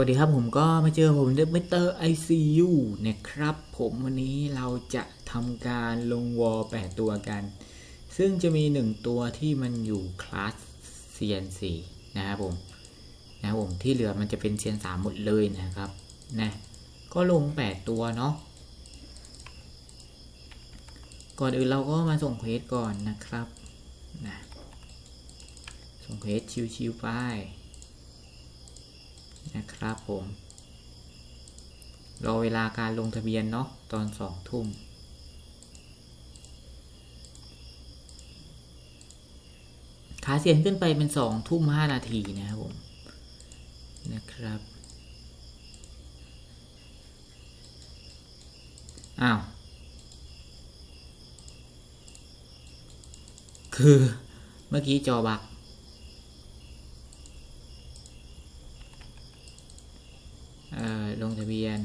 วัสดีครับผมก็มาเจอผมเดมิเตอร์ไอซียูนะครับ ผมวันนี้เราจะทำการลงวอล8ตัวกัน ซึ่งจะมี 1 ตัวที่มันอยู่คลาส CN4 นะครับผมนะครับผมที่เหลือมันจะเป็น CN3 หมดเลยนะครับนะก็ลง 8 ตัวเนาะก่อนอื่นเราก็มาส่งเควสก่อนนะครับนะส่งเควสชิวๆไป นะครับผม รอเวลาการลงทะเบียนเนาะตอนสองทุ่มขาเสียนขึ้นไปเป็นสองทุ่มห้านาทีนะครับผมนะครับอ้าว คือเมื่อกี้จอบัก เอ่อลงทะเบียน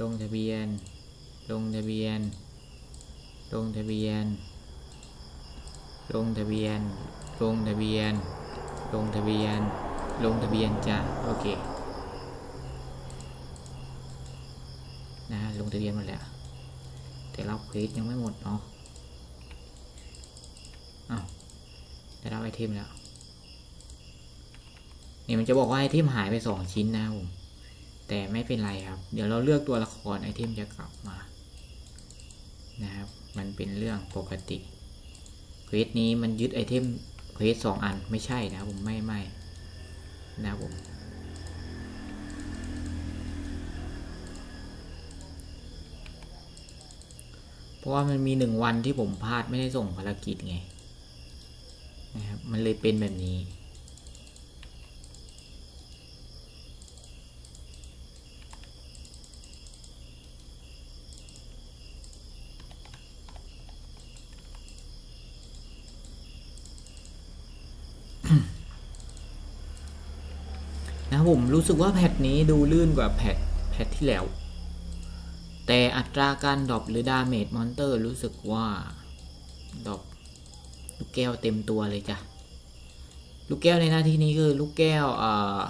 ลงทะเบียน ลงทะเบียน ลงทะเบียน ลงทะเบียน ลงทะเบียน ลงทะเบียน ลงทะเบียนจ้ะโอเค นะฮะลงทะเบียนหมดแล้ว แต่เราเควสยังไม่หมดเนาะอ้าวได้รับไอเทมแล้ว นี่มันจะบอกว่าไอเทมหายไปสองชิ้นนะครับผมแต่ไม่เป็นไรครับ เดี๋ยวเราเลือกตัวละครไอเทมจะกลับมา นะครับ มันเป็นเรื่องปกติเควสนี้มันยึดไอเทมเควสสองอันไม่ใช่นะครับผมไม่ไม่นะครับผมเพราะว่ามันมีหนึ่งวันที่ผมพลาดไม่ได้ส่งภารกิจไงนะครับมันเลยเป็นแบบนี้ ผมรู้สึกว่าแพทนี้ดูลื่นกว่าแพทแพทที่แล้ว แต่อัตราการดรอปหรือดาเมจมอนเตอร์รู้สึกว่าดรอปลูกแก้วเต็มตัวเลยจ้ะ ลูกแก้วในหน้าที่นี้คือลูกแก้วอ่า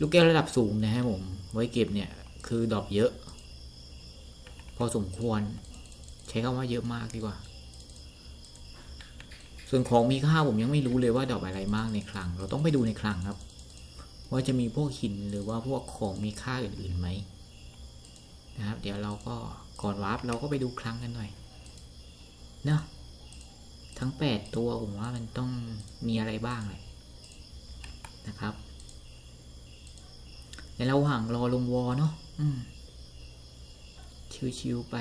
ลูกแก้วระดับสูงนะครับผม ไว้เก็บเนี่ยคือดรอปเยอะ พอสมควร ใช้คำว่าเยอะมากดีกว่า ส่วนของมีค่าผมยังไม่รู้เลยว่าดรอปอะไรมากในคลัง เราต้องไปดูในคลังครับ ว่าจะมีพวกหินหรือว่าพวกของมีค่าอื่นๆไหมนะครับ เดี๋ยวเราก็ก่อนวาร์ปเราก็ไปดูคลังกันหน่อยเนาะทั้งแปดตัวผมว่ามันต้องมีอะไรบ้างเลยนะครับในระหว่างรอลงวอเนาะชิวๆไป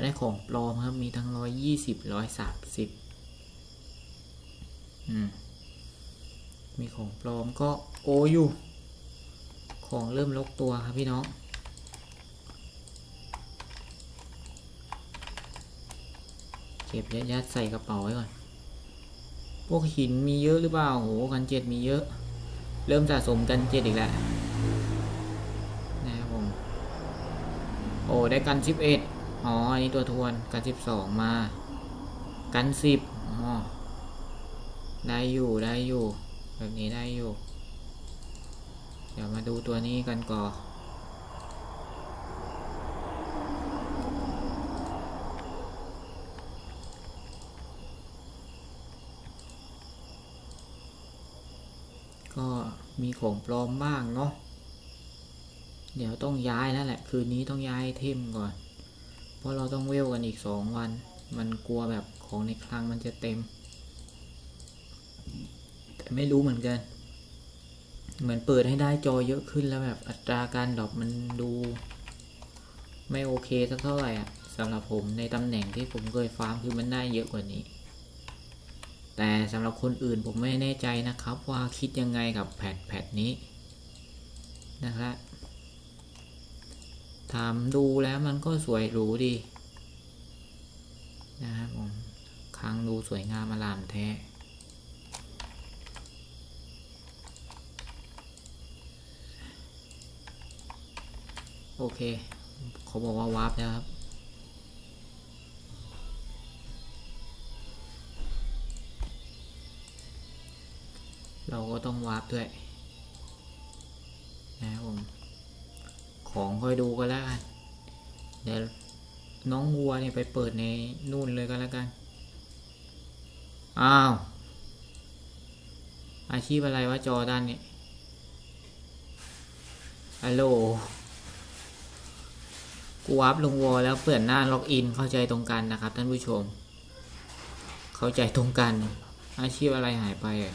ได้ของปลอมครับ มีทั้งร้อยยี่สิบร้อยสามสิบมีของปลอมก็โออยู่ ของเริ่มลกตัวครับพี่น้อง เก็บยัดๆใส่กระเป๋าไว้ก่อน พวกหินมีเยอะหรือเปล่าโหกันเจ็ดมีเยอะ เริ่มสะสมกันเจ็ดอีกแล้ว นะครับผม โอ้ ได้กันสิบเอ็ด อ๋อ อันนี้ตัวทวนกันสิบสองมา กันสิบอ๋อ ได้อยู่ได้อยู่ แบบนี้ได้อยู่ เดี๋ยวมาดูตัวนี้กันก่อนก็มีของปลอมบ้างเนาะ เดี๋ยวต้องย้ายแล้วแหละ คืนนี้ต้องย้ายเทมก่อน เพราะเราต้องเวลกันอีกสองวัน มันกลัวแบบของในคลังมันจะเต็ม แต่ไม่รู้เหมือนกัน เหมือนเปิดให้ได้จอเยอะขึ้นแล้วแบบอัตราการดรอปมันดู ไม่โอเคสักเท่าไหร่อะสำหรับผมในตำแหน่งที่ผมเคยฟาร์มคือมันได้เยอะกว่านี้ แต่สำหรับคนอื่นผมไม่แน่ใจนะครับว่าคิดยังไงกับแพทแพทนี้นะครับ ถามดูแล้วมันก็สวยหรูดีนะครับผมค้างดูสวยงามอลามแท้โอเค เขาบอกว่าวาร์ปแล้วครับ เราก็ต้องวาร์ปด้วยนะครับผ ของค่อยดูก็แล้วกันเดี๋ยวน้องวัวเนี่ยไปเปิดในนู่นเลยก็แล้วกัน อ้าว อาชีพอะไรวะจอด้านเนี่ยฮัลโหลกูอัพลงวอลแล้วเปลี่ยนหน้าล็อกอินเข้าใจตรงกันนะครับท่านผู้ชม เข้าใจตรงกัน อาชีพอะไรหายไปอะ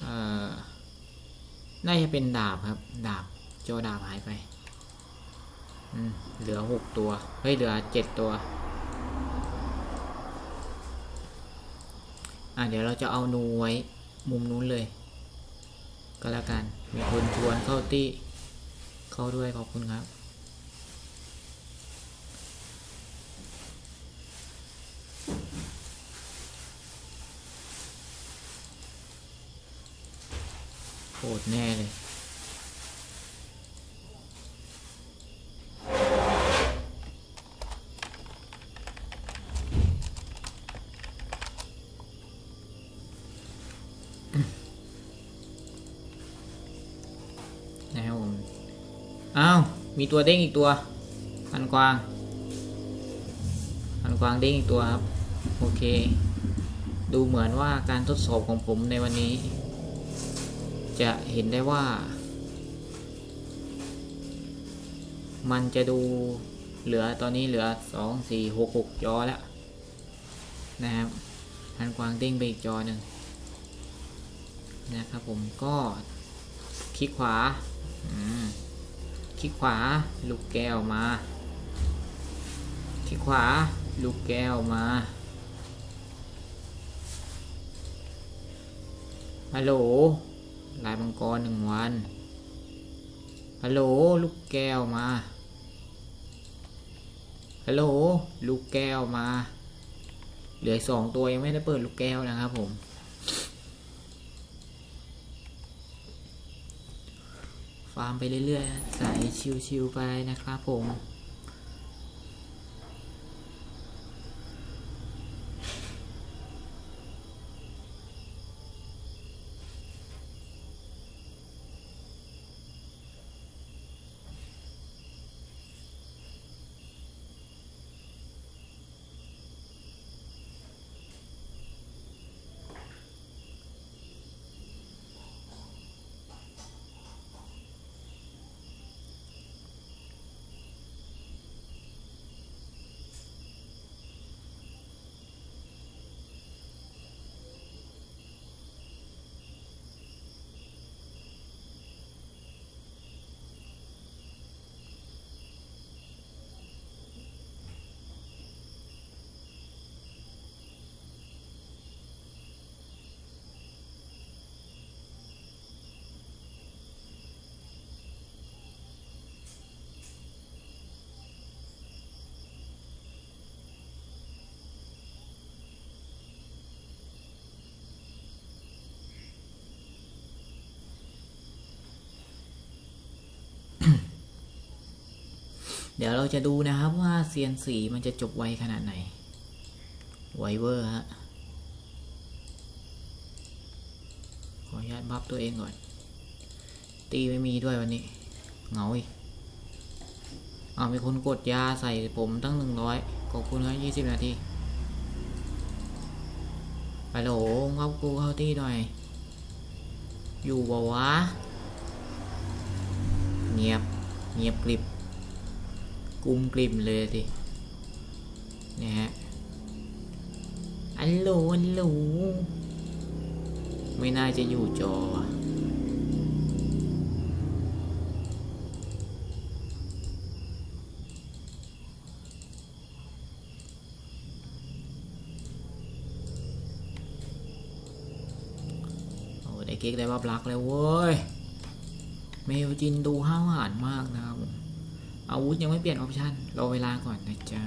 เอ่อ น่าจะเป็นดาบครับ ดาบจอดาบหายไปเหลือหกตัว เฮ้ย เหลือเจ็ดตัว อะ เดี๋ยวเราจะเอานูไว้มุมนู้นเลย ก็แล้วกัน มีคนชวนเข้าตี้ เข้าด้วยขอบคุณครับ หดแน่เลยนะครับผมอ้าวมีตัวเด้งอีกตัว พันกวาง พันกวางเด้งอีกตัวครับ โอเค ดูเหมือนว่าการทดสอบของผมในวันนี้ จะเห็นได้ว่า มันจะดูเหลือตอนนี้เหลือสองสี่หกหกจอแล้ว นะครับพันกวางเด้งไปอีกจอหนึ่งนะครับผมก็คลิกขวาคลิกขวาลูกแก้วมา คลิกขวาลูกแก้วมาฮัลโหล ลายมังกรหนึ่งวันฮัลโหลลูกแก้วมาฮัลโหลลูกแก้วมา เหลือสองตัวยังไม่ได้เปิดลูกแก้วนะครับผม ฟาร์มไปเรื่อยๆ ใส่ชิวๆไปนะครับผม เดี๋ยวเราจะดูนะครับว่าเซียนสีมันจะจบไวขนาดไหน ไวเวอร์ฮะ ขออนุญาตบัฟตัวเองก่อน ตีไม่มีด้วยวันนี้ เงาอีกเอามีคนกดยาใส่ผมตั้งหนึ่งร้อยขอบคุณครับยี่สิบนาทีฮัลโหลเข้ากูเข้าที่หน่อย อยู่บ่วะ เงียบ เงียบกริบ กุมกลิ่มเลยสิเนี่ยฮะอัลโหลอัลโหลไม่น่าจะอยู่จอโอ้ได้เก๊กได้บับลักแล้วเว้ย เมลจินดูห้าวหาญมากนะครับผม อาวุธยังไม่เปลี่ยนออปชันรอเวลาก่อนนะจ๊ะ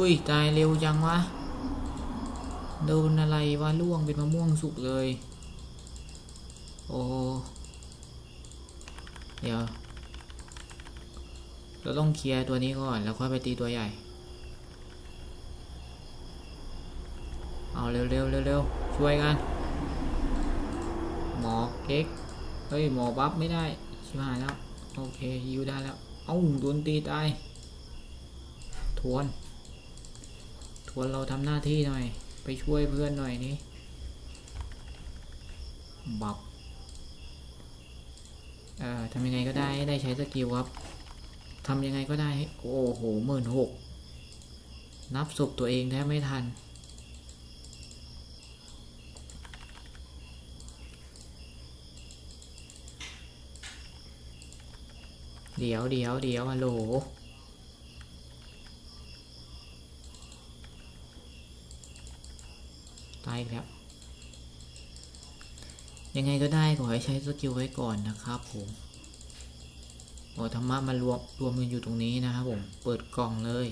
อุ้ย ตายเร็วจังวะ โดนอะไรวะล่วงเป็นมะม่วงสุกเลย โอ้ เดี๋ยว เราต้องเคลียร์ตัวนี้ก่อน แล้วค่อยไปตีตัวใหญ่ เอาเร็วเร็วเร็วเร็วช่วยกัน หมอเอ็กเฮ้ย หมอบัฟไม่ได้ ชิบหายแล้ว โอเคฮิวได้แล้ว เอ้าโดนตีตาย ทวน ทวนเราทำหน้าที่หน่อย ไปช่วยเพื่อนหน่อยนี่บับ อ่อทำยังไงก็ได้ให้ได้ใช้สกิลครับทำยังไงก็ได้ให้โอ้โหหมื่นหกนับศพตัวเองแทบไม่ทัน เดี๋ยวเดี๋ยวเดี๋ยวฮัลโหลตายอีกแล้ว ยังไงก็ได้ขอให้ใช้สกิลไว้ก่อนนะครับผมโอ้ธรรมะมารวมรวมกันอยู่ตรงนี้นะครับผม เปิดกล่องเลย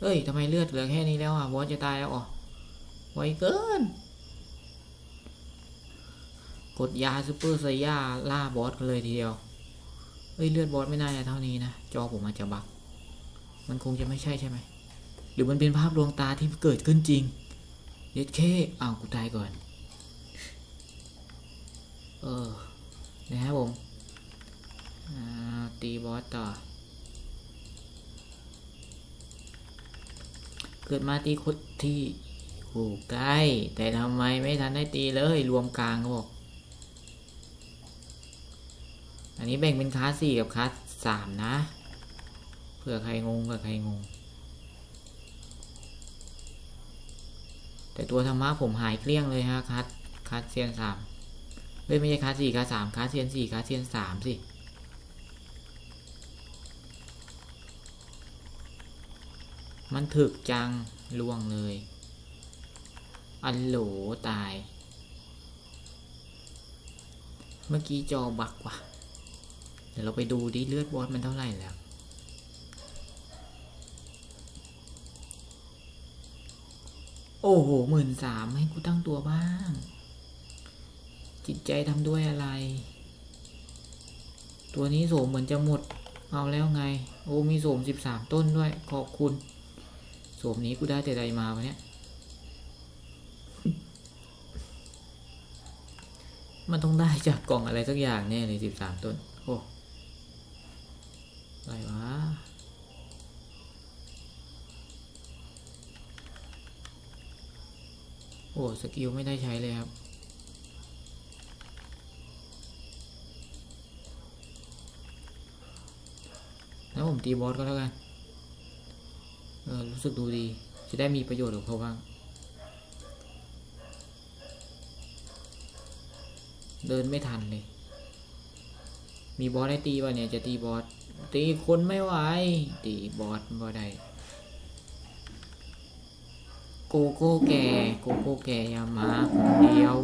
เฮ้ยทำไมเลือดเหลือแค่นี้แล้วอะบอสจะตายแล้วอ๋อไวเกิน กดยาซูเปอร์ไซย่าล่าบอสกันเลยทีเดียว เฮ้ยเลือดบอสไม่น่าจะเท่านี้นะ จอผมอาจจะบัก มันคงจะไม่ใช่ใช่ไหมหรือมันเป็นภาพลวงตาที่เกิดขึ้นจริง เย็ดเคอ้าวกูตายก่อน เออนะครับผมตีบอสต่อ เกิดมาตีคนที่อยู่ใกล้ แต่ทำไมไม่ทันได้ตีเลยรวมกลางเขาบอก อันนี้แบ่งเป็นคลาสสี่กับคลาสสามนะเผื่อใครงงเผื่อใครงง แต่ตัวธรรมะผมหายเกลี้ยงเลยฮะคัสคัสเซียนสาม เฮ้ยไม่ใช่คัสสี่คัสสามคัสเซียนสี่คัสเซียนสามสิมันถึกจังล่วงเลย อันโหลตาย เมื่อกี้จอบักว่ะ เดี๋ยวเราไปดูดิเลือดบอสมันเท่าไหร่แล้ว โอ้โหหมื่นสามให้กูตั้งตัวบ้าง จิตใจทำด้วยอะไร ตัวนี้โสมเหมือนจะหมด เอาแล้วไง โอ้มีโสมสิบสามต้นด้วย ขอบคุณ โสมนี้กูได้แต่ใดมาวะเนี่ย มันต้องได้จากกล่องอะไรสักอย่างแน่เลยสิบสามต้น โอ้อะไรวะโอ้ สกิลไม่ได้ใช้เลยครับ แล้วผมตีบอสก็แล้วกัน เออ รู้สึกดูดี จะได้มีประโยชน์กับเขาบ้าง เดินไม่ทันเลย มีบอสให้ตีป่ะเนี่ย จะตีบอส ตีคนไม่ไหว ตีบอสบ่ได้ โกโก้แก่ โกโก้แก่ยามาคนเดียว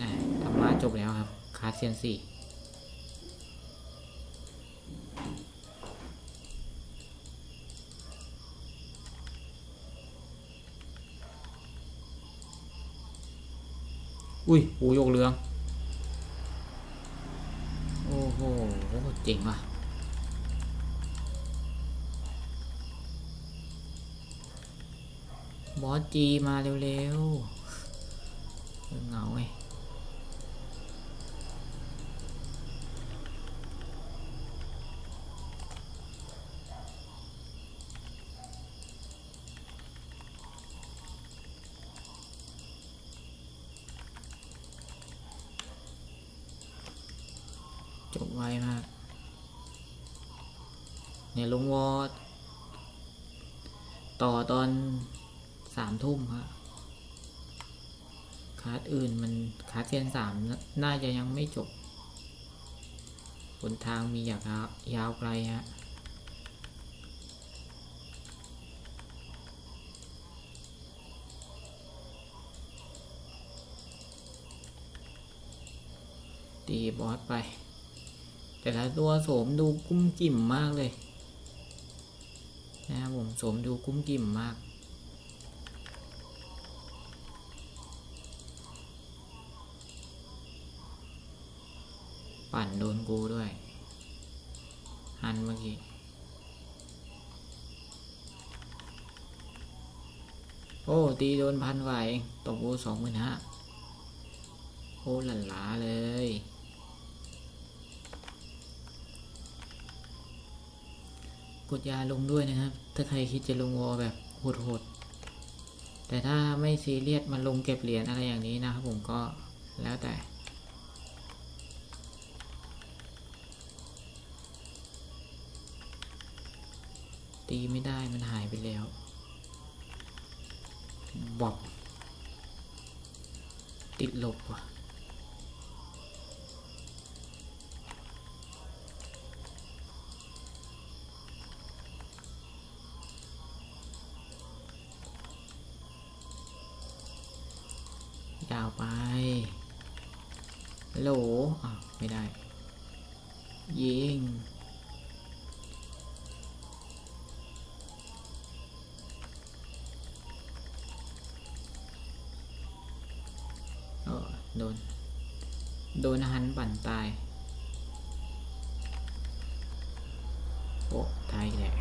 นะธรรมะจบแล้วครับ คาเซียนสี่ อุ้ยหูยกเรือง โอ้โหเจ๋งว่ะบอสจีมาเร็วๆ เหงาไงจบไวมาก เนี่ย ลงวอต่อตอนสามทุ่มฮะคลาสอื่นมันคลาสเซียนสามน่าจะยังไม่จบบนทางมีอยากยาวไกลฮะตีบอสไป แต่ละตัวโสมดูกุ้มกิ่มมากเลย นะครับผมสมดูกุ้มกิ่มมาก ปั่นโดนกูด้วย หันเมื่อกี้โอ้ ตีโดนพันกว่าเองตบกูสองหมื่นห้าโอ้หลันหลาเลย กดยาลงด้วยนะครับ ถ้าใครคิดจะลงวอแบบโหดๆ แต่ถ้าไม่ซีเรียสมาลงเก็บเหรียญอะไรอย่างนี้นะครับผมก็แล้วแต่ ตีไม่ได้มันหายไปแล้ว บอก ติดลบว่ะ ดนหันปั่นตาย โอ้ตายอีกแล้ว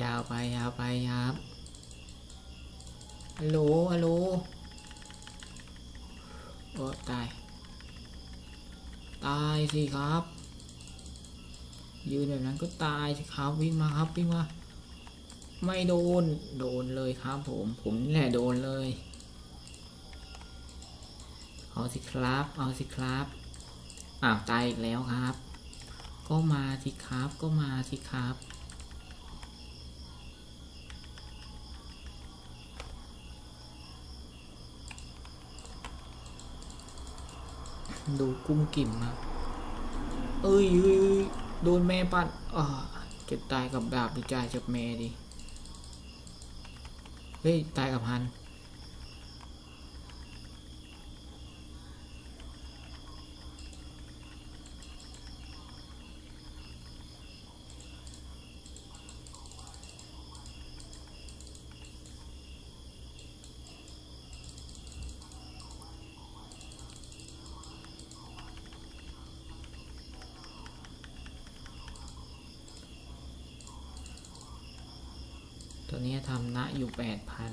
ยาวไปยาวไปครับฮัลโหลฮัลโหล โอ้ตาย ตายสิครับ ยืนแบบนั้นก็ตายสิครับวิ่งมาครับวิ่งมาไม่โดนโดนเลยครับผม ผมนี่แหละโดนเลย เอาสิครับ เอาสิครับอ้าวตายอีกแล้วครับ ก็มาสิครับก็มาสิครับ ดูกุ้มกิ่มมาเอ้ยเอ้ยยโดนแม่ปัดอ่าจะตายกับดาบหรือจ่ายจับแม่ดิเฮ้ย ตายกับฮัน ตัวนี้ทำนะ พัน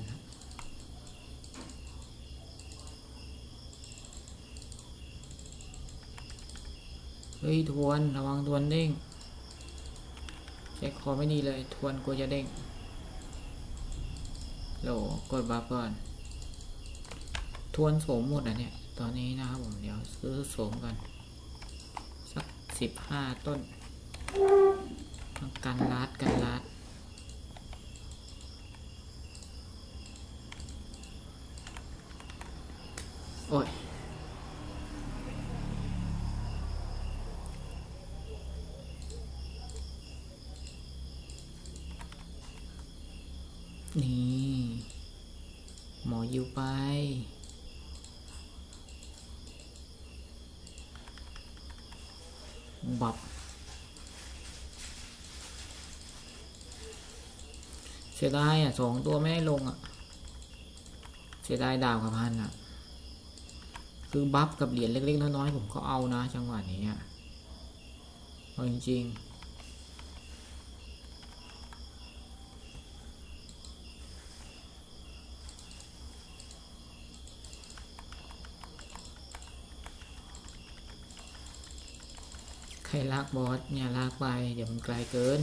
เฮ้ยทวนระวังทวนเด้งเช็คคอไม่ดีเลยทวนกลัวจะเด้งโหลกดบัฟก่อน ทวนโสมหมดอะเนี่ย ตอนนี้นะครับผมเดี๋ยวซื้อโสมก่อนสักสิบห้าต้นกันลัดกันลัด โอ้ยนี่ หมออยู่ไป บับ เสียดายอะสองตัวไม่ได้ลงอะ เสียดายดาวกับพันอะ คือบัฟกับเหรียญเล็กๆน้อยๆผมก็เอานะจังหวะนี้อะเอาจริงๆใครลากบอสเนี่ยลากไปเดี๋ยวมันไกลเกิน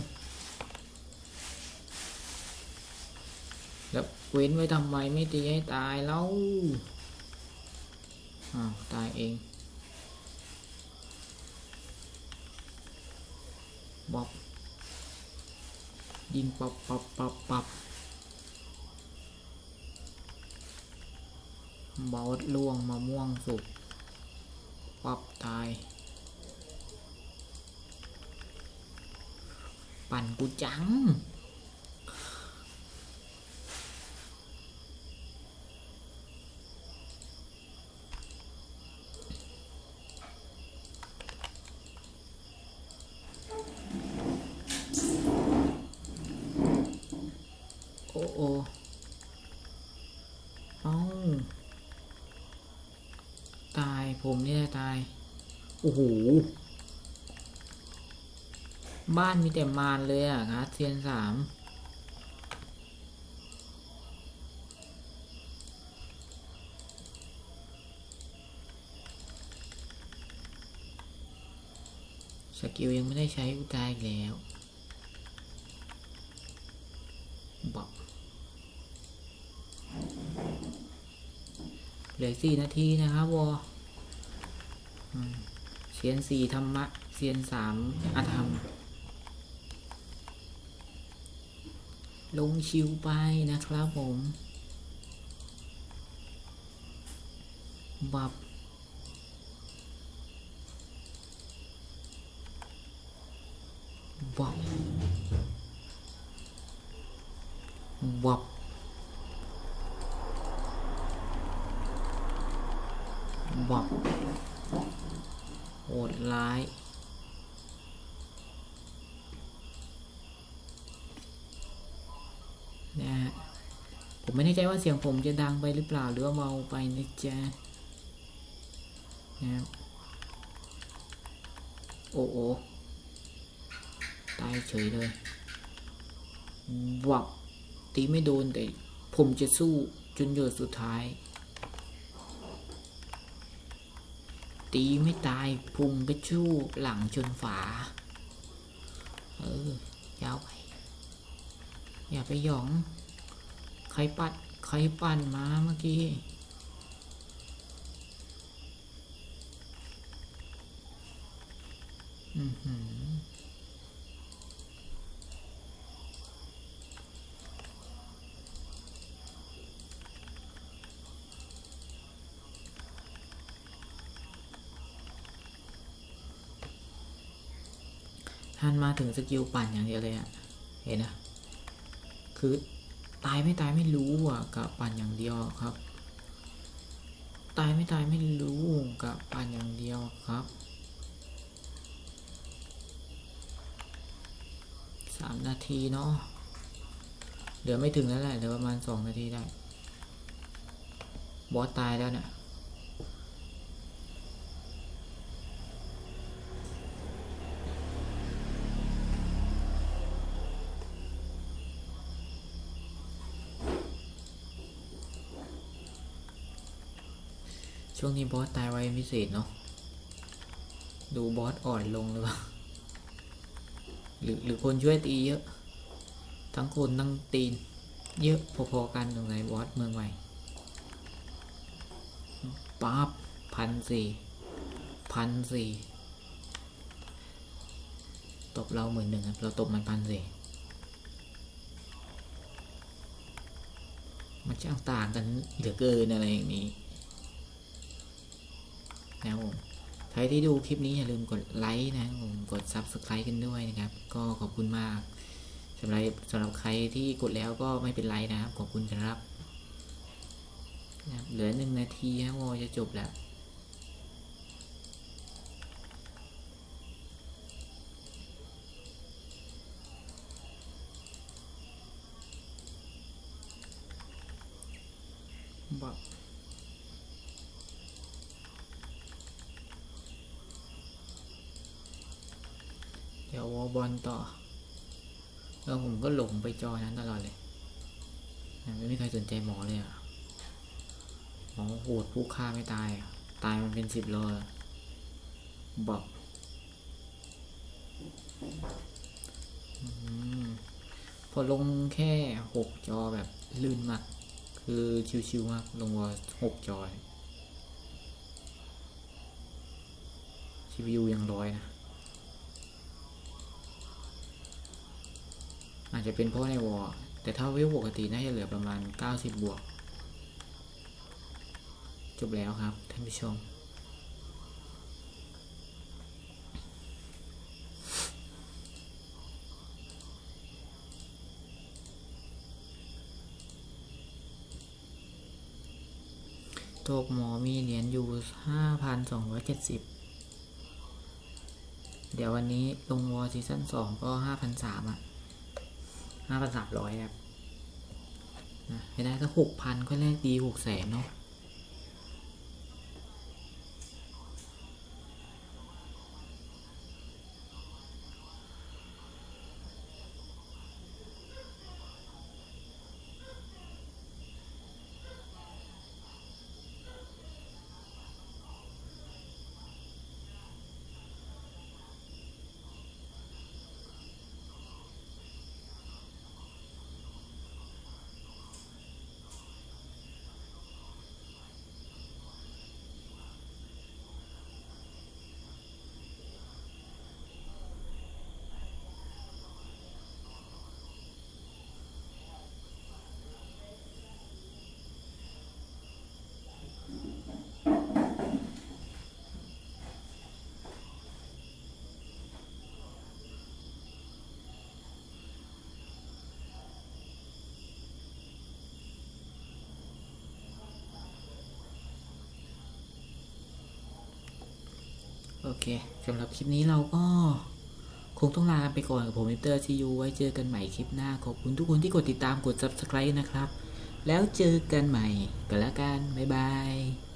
แล้วเว้นไว้ทำไมไม่ตีให้ตายแล้ว อ้าวตายเองบอบยิงปับปับปับปับบอสล่วงมะม่วงสุกปับตาย ปั่นกูจัง โอ้โอ้เอ้า ตายผมนี่แหละตาย โอ้โห บ้านมีแต่มารเลยอะครับเซียนสามสกิลยังไม่ได้ใช้กูตายแล้วบอกเหลือสี่นาทีนะครับวอ เซียนสี่ธรรมะ เซียนสามอธรรม ลงชิวไปนะครับผมบับบับบับบับายนะฮะผมไม่แน่ใจว่าเสียงผมจะดังไปหรือเปล่าหรือว่าเบาไปนะจ๊ะนะครับโอ้โอตายเฉยเลยวับตีไม่โดนแต่ผมจะสู้จนหยดสุดท้าย ตีไม่ตายพุงกระชู้หลังชนฝา เออยาวไป อย่าไปหยอง ใครปัด ใครปั่นมาเมื่อกี้ อือหือ ท่านมาถึงสกิลปั่นอย่างเดียวเลยอะเห็นนะคือตายไม่ตายไม่รู้อะกับปั่นอย่างเดียวครับ ตายไม่ตายไม่รู้กับปั่นอย่างเดียวครับสามนาทีเนาะเดี๋ยวไม่ถึงแล้วแหละเดี๋ยวประมาณสองนาทีได้ บอสตายแล้วเนี่ย ช่ วงนี้บอสตายไวพิเศษเนาะ ดูบอสอ่อนลงหรือเปล่า หรือหรือคนช่วยตีเยอะ ทั้งคนทั้งตีน เยอะพอๆกันตรงไหนบอสเมืองใหม่ปั๊บพันสี่พันสี่ตบเราหมื่นหนึ่งครับ เราตบมันพันสี่มันช่างต่างกันเหลือเกินอะไรอย่างนี้ นะครับผมใครที่ดูคลิปนี้อย่าลืมกดไลค์นะครับผมกด Subscribe กันด้วยนะครับ ก็ขอบคุณมากสำหรับสำหรับใครที่กดแล้วก็ไม่เป็นไรนะครับ ขอบคุณครับนะครับเหลือหนึ่งนาทีครับโมจะจบแล้ว ยววอบอลต่อ แล้วผมก็หลงไปจอนั้นตลอดเลยไม่มีใครสนใจหมอเลยอะหมอโหดผู้ฆ่าไม่ตาย ตายมันเป็นสิบโลบอกอพอลงแค่หกจอแบบลื่นมาก คือชิวๆมากลงวอหกจอ CPU ยังร้อยนะ อาจจะเป็นเพราะในวอลแต่ถ้าวิวปกติน่าจะเหลือประมาณ 90 บวก จบแล้วครับ ท่านผู้ชมโตกหมอมีเหรียญอยู่ 5,270 เดี๋ยววันนี้ลงวอซีซั่น2 ก็ 5,300อะ ห้าพันสามร้อยครับนะให้ได้สักหกพันก็แลกดีหกแสนเนาะ อเคสำหรับคลิปนี้เราก็คงต้องลาไปก่อนกับผมมิเตอร์ซียูไว้เจอกันใหม่คลิปหน้า ขอบคุณทุกคนที่กดติดตามกด subscribe นะครับ แล้วเจอกันใหม่กันละกัน บ๊ายบาย